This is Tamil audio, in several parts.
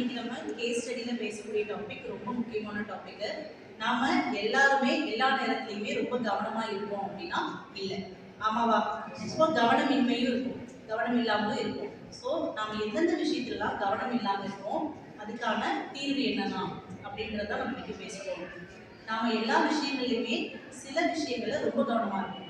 இன்னைக்கு நம்ம கேஸ் ஸ்டடியில் பேசக்கூடிய டாபிக் ரொம்ப முக்கியமான டாபிக் நாம எல்லாருமே எல்லா நேரத்துலையுமே ரொம்ப கவனமா இருப்போம் அப்படின்னா இல்லை. ஆமாவா? ஸோ கவனமின்மையும் இருக்கும். கவனம் இல்லாமலும் இருக்கும். ஸோ நாம எந்தெந்த விஷயத்துலலாம் கவனம் இல்லாமல் இருக்கோம் அதுக்கான தீர்வு என்னன்னா அப்படின்றத நம்ம இன்னைக்கு பேசுவோம். நாம எல்லா விஷயங்கள்லையுமே சில விஷயங்களை ரொம்ப கவனமா இருக்கும்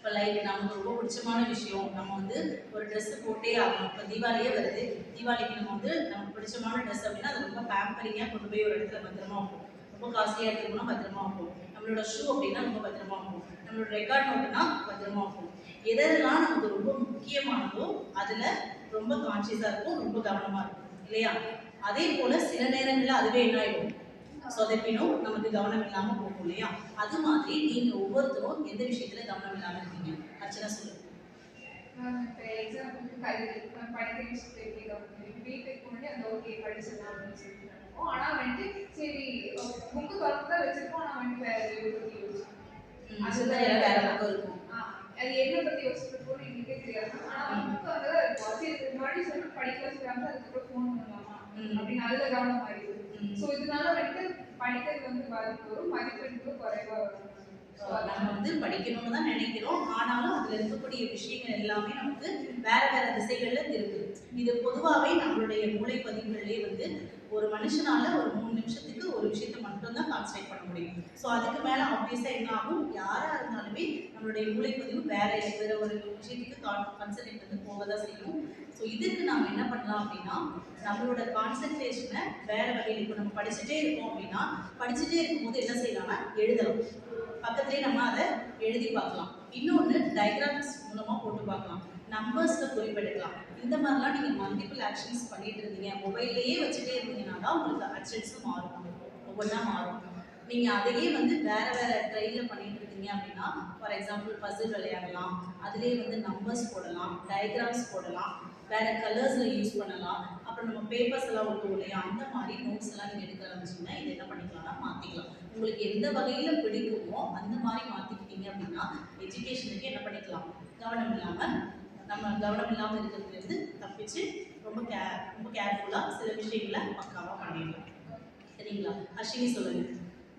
இப்போ லைக் நமக்கு ரொம்ப பிடிச்சமான விஷயம் நம்ம வந்து ஒரு ட்ரெஸ் போட்டே ஆகணும். இப்போ தீபாவளியே வருது. தீபாவளிக்கு நம்ம வந்து நமக்கு பிடிச்சமான ட்ரெஸ் அப்படின்னா அது ரொம்ப பேம்பரிங்காக கொண்டு போய் ஒரு இடத்துல பத்திரமா வைப்போம். ரொம்ப காஸ்ட்லியாக எடுத்துக்கணும் பத்திரமா வைப்போம். நம்மளோட ஷூ அப்படின்னா ரொம்ப பத்திரமா வைப்போம். நம்மளோட ரெக்கார்ட் நோட்டுனா பத்திரமா வைப்போம். எதெல்லாம் நமக்கு ரொம்ப முக்கியமானதோ அதில் ரொம்ப கான்சியஸாக இருக்கும் ரொம்ப கவனமாக இருக்கும். இல்லையா? அதே போல் சில நேரங்களில் அதுவே என்ன ஆகிடும் சொதப்பினும் நமக்கு கவனம் இல்லாமல் போகும் இல்லையா? அது மாதிரி நீங்கள் ஒவ்வொருத்தரும் எந்த விஷயத்தில் கவனம் இல்லாமல் இருக்கீங்க? அர்ச்சனா சொல்லுங்க எக்ஸாம்பிளுக்கு கல்வி நான் படிக்கிற விஷயத்தை எப்படி கவனிக்கணும் வீட்டுக்கு முன்னாடி அந்த ஓகே படிச்சிடலாம் அப்படின்னு சொல்லிட்டு ஆனால் வந்துட்டு சரி புக்கு திறந்து தான் வச்சிருப்போம் ஆனால் வந்துட்டு வேற பற்றி யோசிப்போம் சிந்தனையில வேற பக்கம் இருக்கும். ஆ, அது என்ன பற்றி யோசிச்சிருப்போம்னு எங்களுக்கே தெரியாது. ஆனால் வந்து இதுக்கு முன்னாடி சொல்லி படிக்க அதுக்கப்புறம் ஃபோன் பண்ணலாமா. அப்படின்னு அதில் கவனம் ஆயிடுது. ஸோ இதனால வந்துட்டு படிக்கிறது வந்து பாதிப்பு வரும் மதிப்பெண்கள் குறைவா வரும். நம்ம வந்து படிக்கணும்னு தான் நினைக்கிறோம். ஆனாலும் அதுல இருக்கக்கூடிய விஷயங்கள் எல்லாமே நமக்கு வேற வேற திசைகள்ல இருக்கு. இது பொதுவாகவே நம்மளுடைய மூளை பதிவுகளிலே வந்து ஒரு மனுஷனால ஒரு மூணு நிமிஷத்துக்கு ஒரு விஷயத்த மட்டும்தான் கான்சன்ட்ரேட் பண்ண முடியும். ஸோ அதுக்கு மேல ஆப்வியஸா என்ன ஆகும்? யாரா நம்மளுடைய மூளைப்பதிவு வேற வேற ஒரு விஷயத்துக்கு கான்சன்ட்ரேட் வந்து போக தான் செய்யும். ஸோ இதுக்கு நம்ம என்ன பண்ணலாம் அப்படின்னா நம்மளோட கான்சன்ட்ரேஷனை வேற வகையில் இப்போ நம்ம படிச்சுட்டே இருக்கோம் அப்படின்னா படிச்சுட்டே இருக்கும்போது என்ன செய்யலாம்னா எழுதலாம். பக்கத்துலேயே நம்ம அதை எழுதி பார்க்கலாம். இன்னொன்று டயக்ராம்ஸ் மூலமாக போட்டு பார்க்கலாம். நம்பர்ஸில் குறிப்பெடுக்கலாம் இந்த மாதிரிலாம் நீங்கள் மல்டிபிள் ஆக்ஷன்ஸ் பண்ணிட்டு இருந்தீங்க. மொபைல்லையே வச்சுட்டே இருந்தீங்கன்னா தான் உங்களுக்கு ஆக்ஷன்ஸும் மாறும். ஒவ்வொன்றா மாறும். நீங்கள் அதையே வந்து வேற வேற ட்ரையில் பண்ணிட்டு இருக்கீங்க அப்படின்னா ஃபார் எக்ஸாம்பிள் பசில் விளையாடலாம். அதுலேயே வந்து நம்பர்ஸ் போடலாம் டயக்ராம்ஸ் போடலாம் வேற கலர்ஸில் யூஸ் பண்ணலாம். அப்புறம் நம்ம பேப்பர்ஸ் எல்லாம் ஒட்டும் இல்லையா? அந்த மாதிரி நோட்ஸ் எல்லாம் நீங்கள் எடுக்க ஆரம்பிச்சிங்கன்னா இது என்ன பண்ணிக்கலாம்னா மாற்றிக்கலாம் உங்களுக்கு எந்த வகையில் பிடிக்குமோ அந்த மாதிரி மாற்றிக்கிட்டீங்க அப்படின்னா எஜுகேஷனுக்கு என்ன பண்ணிக்கலாம்? கவனம் இல்லாமல் நம்ம கவனம் இல்லாமல் இருக்கிறதுலேருந்து தப்பிச்சு ரொம்ப கே ரொம்ப கேர்ஃபுல்லாக சில விஷயங்களை பக்காவாக பண்ணிடலாம். சரிங்களா? அஸ்வினி சொல்லுங்க.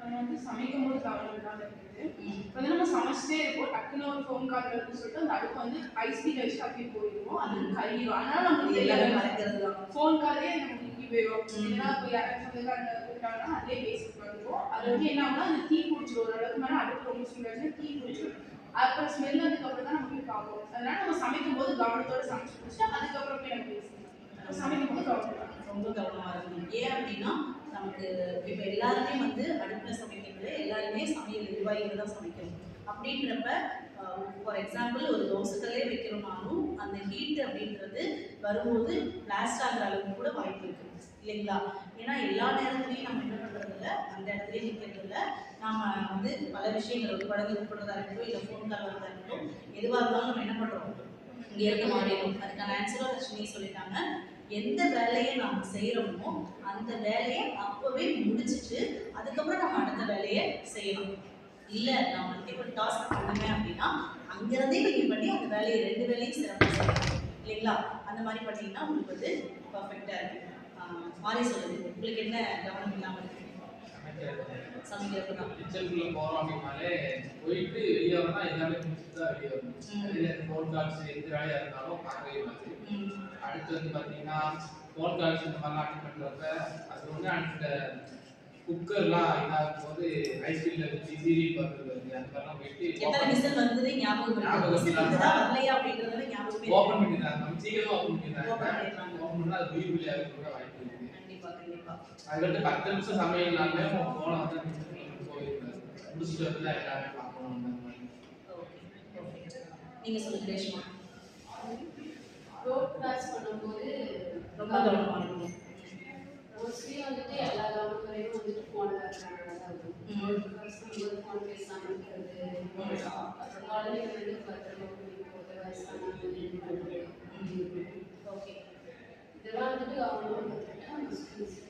நம்ம வந்து சமைக்கும் போது கவனம் இல்லாம இருக்குது. ம். இப்ப வந்து நம்ம சமைச்சிட்டே இருப்போம். டக்குன்னு ஒரு ஃபோன் கால் வருதுன்னு சொல்லிட்டு அந்த அடுப்பு வந்து ஹை ஸ்பீட் வச்சு அப்படியே போயிடுவோம் அது கழியும் ஆனால் நமக்கு இது எல்லாமே தெரியாது மறக்கிறது ஃபோன் காலே நமக்கு நிக்கி போயிடும். ஏன்னா இப்போ யாராவது சொந்தக்காரங்க கூப்பிட்டாங்கன்னா அதே பேசிட்டு வருவோம் அது வந்து என்ன ஆகும்னா அந்த தீ பிடிச்சிடும் ஓரளவுக்கு மேலே அடுப்பு ரொம்ப சூடாச்சுன்னா தீ பிடிச்சிடும் அப்புறம் ஸ்மெல் அதுக்கப்புறம் தான் நமக்கு பார்ப்போம் அதனால நம்ம சமைக்கும் போது கவனத்தோட சமைச்சு முடிச்சுட்டு அதுக்கப்புறம் போய் நம்ம பேசணும் சமைக்கும் போது கவனம். ரொம்ப கவனமாக இருக்கணும். ஏன் அப்படின்னா நமக்கு இப்போ எல்லாருமே வந்து அடுப்பில் சமைக்கிறது எல்லாருமே சமையல் எரிவாயில் தான் சமைக்கணும். அப்படின்றப்ப ஃபார் எக்ஸாம்பிள் ஒரு தோசைக்கல்லே வைக்கிறோம்னாலும் அந்த ஹீட் அப்படின்றது வரும்போது பிளாஸ்ட் ஆகிற அளவுக்கு கூட வாய்ப்பு இருக்கு. இல்லைங்களா? ஏன்னா எல்லா நேரத்துலையும் நம்ம என்ன பண்ணுறது இல்லை அந்த இடத்துலயே நிற்கிறது இல்லை நாம வந்து பல விஷயங்கள் ஒரு குழந்தை கூப்பிடுறதா இருக்கட்டும் இல்லை ஃபோன் கால் வரதா இருக்கட்டும் எதுவாக இருந்தாலும் நம்ம என்ன பண்ணுறோம் இங்கே இருக்க மாறிடும் அதுக்கான ஆன்சரும் லட்சுமி சொல்லிட்டாங்க. எந்த வேலையை நாம் செய்கிறோமோ அந்த வேலையை அப்போவே முடிச்சுட்டு அதுக்கப்புறம் நம்ம அடுத்த வேலையை செய்யணும். இல்லை நான் மல்டிபிள் டாஸ்க் பண்ணுவேன் அப்படின்னா அங்கேருந்தே நீங்கள் பண்ணி அந்த வேலையை ரெண்டு வேலையும் சிறப்பாக செய்யணும். இல்லைங்களா? அந்த மாதிரி பண்ணிங்கன்னா உங்களுக்கு வந்து பர்ஃபெக்டாக இருக்கும். மாறி சொல்லுது உங்களுக்கு என்ன கவனம் இல்லாமல் இருக்குது கிச்சனுக்குள்ள போறோம் அப்படின்னாலே போயிட்டு வெளியே வரணும் எல்லாமே முடிச்சுட்டு தான் வெளியே வரணும். ஃபோன் கால்ஸ் எந்த வேலையா இருந்தாலும் பார்க்கவே மாட்டேன். ம். அடுத்து வந்து பார்த்தீங்கன்னா ஃபோன் கால்ஸ் இந்த மாதிரிலாம் அட்டன் பண்ணுறப்ப அது வந்து அந்த குக்கர்லாம் இதாகும் போது ஐஸ்கிரீமில் வச்சு சீரியல் பார்க்குறது வருது அந்த மாதிரிலாம் போயிட்டு ஓப்பன். பண்ணிடுறாங்க. நம்ம சீக்கிரமாக ஓப்பன் பண்ணிடுறாங்க. ஓப்பன் பண்ணால் அது உயிர் வெளியாக கூட வாய்ப்பு கண்டிப்பா அதுக்கடுத்து பத்து நிமிஷம் சமையல்னாலே உன் ஃபோனை வந்து போயிருக்காது முடிச்சுட்டு வந்து எல்லாமே பார்க்கணும் நீங்க சொல்லுங்க ரேஷ்மா ரோட் கிராஸ் பண்ணும்போது ரொம்ப கவனமா இருக்கணும் மோஸ்ட்லி வந்துட்டு எல்லா கவர்மெண்ட்லையும் வந்துட்டு ஃபோன் பேசுறாங்க தான் ம். ரோட் கிராஸ் பண்ணும்போது ஃபோன் பேசாம இருக்கிறது அப்புறம் குழந்தைங்க வந்து பத்திரமா கூட்டிட்டு போகிறது வயசானவங்க ஓகே இதெல்லாம் வந்துட்டு கவர்மெண்ட் பார்த்துட்டா நம்ம ஸ்கூல்ஸ்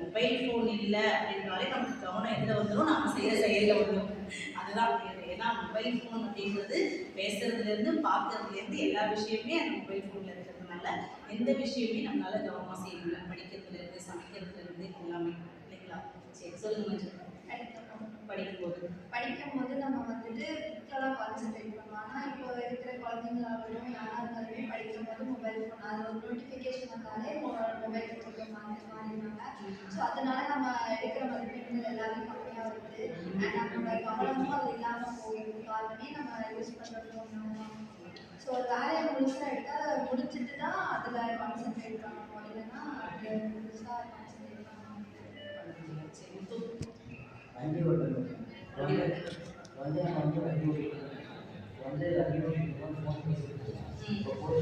மொபைல் ஃபோன் இல்லை அப்படின்றாலே நமக்கு கவனம் எதில் வந்துடும் நாம செய்யற செயலில் வந்துடும் அதுதான் அது. ஏன்னா மொபைல் ஃபோன் அப்படிங்கிறது பேசுறதுலேருந்து பார்க்கறதுலேருந்து எல்லா விஷயமே அந்த மொபைல் ஃபோனில் இருக்கிறதுனால எந்த விஷயமே நம்மளால கவனமா செய்ய முடியல படிக்கிறதுல இருந்து சமைக்கிறதுல இருந்து எல்லாமே. இல்லைங்களா? சரி சொல்லுங்க. படிக்கும்போது. படிக்கும்போது நம்ம வந்துட்டு புக்கெல்லாம் கான்சென்ட்ரேட் பண்ணுவோம் ஆனால் இப்போ இருக்கிற குழந்தைங்களாகட்டும் யாராக இருந்தாலுமே படிக்கும்போது மொபைல் ஃபோன் அதில் ஒரு வந்தாலே மொபைல் ஃபோன் மாறி ஸோ அதனால நம்ம எடுக்கிற மதிப்பெண்கள் எல்லாமே கம்மியாக வருது அண்ட் நம்மளோட கவனமும் அது இல்லாமல் போயிடும். காரணமே நம்ம யூஸ் பண்ணுறோம் ஸோ ஒரு வேலையை முடிச்சுட்டு எடுத்தால் முடிச்சுட்டு தான் அதில் கான்சென்ட்ரேட் பண்ணணும். இல்லைன்னா அது முழுசாக கான்சென்ட்ரேட் பண்ணணும் வந்து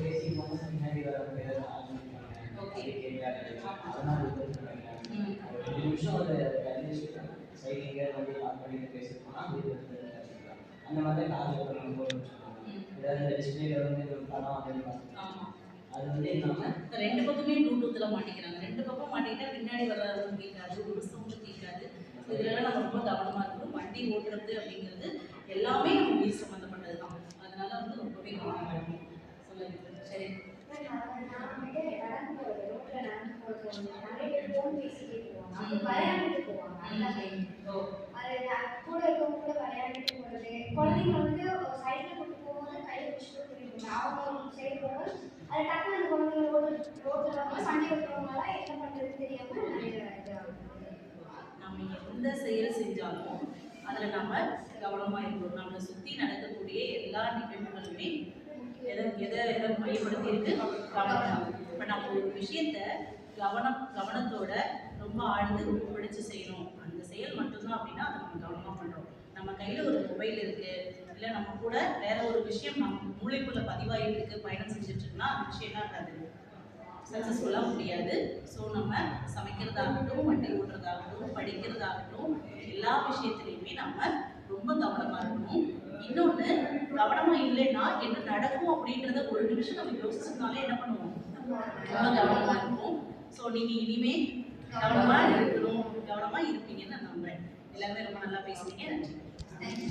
பேசி பின்னாடி வர இது பண்ணுறாங்க ம். ஒரு ரெண்டு நிமிஷம் ஒரு அட்லீஸ்ட் சைடு எங்கேயாவது வண்டி பார்க் பண்ணிட்டு பேசிருக்கோம்னா வந்து. அந்த மாதிரி காசு நம்ம போட்டு வச்சுக்கோங்க ம். ஏதாவது டிஸ்பிளேல வந்து ஒரு படம் வந்து பார்த்துக்கலாம் ஆமா. அது வந்து இல்லாமல் ரெண்டு பக்கமே ப்ளூடூத்தில் மாட்டிக்கிறாங்க. ரெண்டு பக்கம் மாட்டிக்கிட்டா பின்னாடி வர்றதும் கேட்காது ஒரு சவுண்டும் கேட்காது. இதுலலாம் நம்ம ரொம்ப கவனமாக இருக்கணும். வண்டி ஓட்டுறது அப்படிங்கிறது எல்லாமே நம்ம உயிர் சம்மந்தப்பட்டது தான் அதனால வந்து ரொம்பவே கவனமாக இருக்கணும். சொல்லுங்க. சரி. நிறைய பேர் ஃபோன் பேசிட்டே போவாங்க. அது விளையாண்டுட்டு போவாங்க. அந்த time. ஓ. அது நான் கூட இருக்கவங்க கூட விளையாண்டுட்டு போறது. குழந்தைங்க வந்து சைட்ல போகும்போது அவங்க சைடு போகும்போது அது டக்குனு அந்த குழந்தைங்க ரோடு ரோட்ல வந்து சண்டை வைக்கிறவங்களால என்ன நிறைய. நம்ம எந்த செயல் செஞ்சாலும் அதில் நம்ம கவனமாக இருக்கணும். நம்மளை சுற்றி நடக்கக்கூடிய எல்லா நிகழ்வுகளுமே எதை எதை எதை மையப்படுத்தி இருக்கு கவனம். இப்போ நம்ம ஒரு விஷயத்த கவனம் கவனத்தோட ரொம்ப ஆழ்ந்து ரொம்ப பிடிச்சு செய்யணும். அந்த செயல் மட்டும்தான் அப்படின்னா அதை நம்ம கவனமாக பண்ணுறோம் நம்ம கையில் ஒரு மொபைல் இருக்கு இல்லை நம்ம கூட வேற ஒரு விஷயம் நம்ம மூளைக்குள்ள பதிவாகிட்டு இருக்கு பயணம் செஞ்சுட்டு இருக்குன்னா அந்த விஷயம் அது சக்சஸ்ஃபுல்லாக சக்ஸஸ்ஃபுல்லாக முடியாது. ஸோ நம்ம சமைக்கிறதாகட்டும் வண்டி ஓட்டுறதாகட்டும் படிக்கிறதாகட்டும் எல்லா விஷயத்துலையுமே நம்ம ரொம்ப கவனமாக இருக்கணும். இன்னொன்று கவனமாக இல்லைன்னா என்ன நடக்கும் அப்படின்றத ஒரு நிமிஷம் நம்ம யோசிச்சோம்னாலே என்ன பண்ணுவோம்? ரொம்ப கவனமாக இருக்கும் ஸோ நீங்கள் இனிமே கவனமாக இருக்கணும். கவனமாக இருப்பீங்கன்னு நான் நம்புறேன். எல்லாருமே ரொம்ப நல்லா பேசுனீங்க. நன்றி.